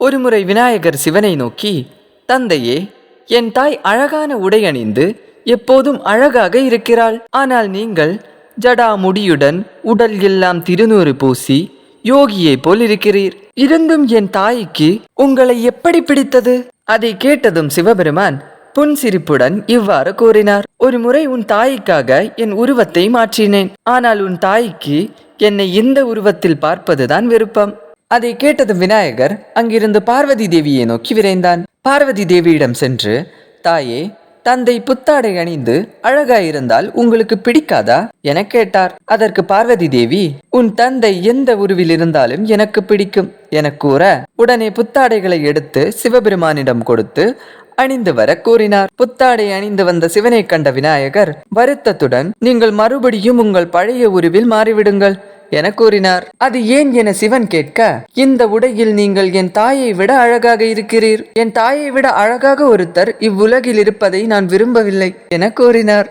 ஒருமுறை விநாயகர் சிவனை நோக்கி தந்தையே என் தாய் அழகான உடை அணிந்து எப்போதும் அழகாக இருக்கிறாள். ஆனால் நீங்கள் ஜடா முடியுடன் உடல் எல்லாம் திருநூறு பூசி யோகியை போல் இருக்கிறீர். இருந்தும் என் தாய்க்கு உங்களை எப்படி பிடித்தது? அதை கேட்டதும் சிவபெருமான் புன்சிரிப்புடன் இவ்வாறு கூறினார். ஒரு முறை உன் தாய்க்காக என் உருவத்தை மாற்றினேன். ஆனால் உன் தாய்க்கு என்னை இந்த உருவத்தில் பார்ப்பதுதான் விருப்பம். அதை கேட்டதும் விநாயகர் அங்கிருந்து பார்வதி தேவியை நோக்கி விரைந்தான். பார்வதி தேவியிடம் சென்று தாயே தந்தை புத்தாடை அணிந்து அழகாயிருந்தால் உங்களுக்கு பிடிக்காதா? என கேட்டார். அதற்கு பார்வதி தேவி உன் தந்தை எந்த உருவில் இருந்தாலும் எனக்கு பிடிக்கும் என கூற உடனே புத்தாடைகளை எடுத்து சிவபெருமானிடம் கொடுத்து அணிந்து வர கூறினார். புத்தாடை அணிந்து வந்த சிவனை கண்ட விநாயகர் வருத்தத்துடன் நீங்கள் மறுபடியும் உங்கள் பழைய உருவில் மாறிவிடுங்கள். என கூறினார். அது ஏன் என சிவன் கேட்க இந்த உடையில் நீங்கள் என் தாயை விட அழகாக இருக்கிறீர். என் தாயை விட அழகாக ஒருத்தர் இவ்வுலகில் இருப்பதை நான் விரும்பவில்லை என கூறினார்.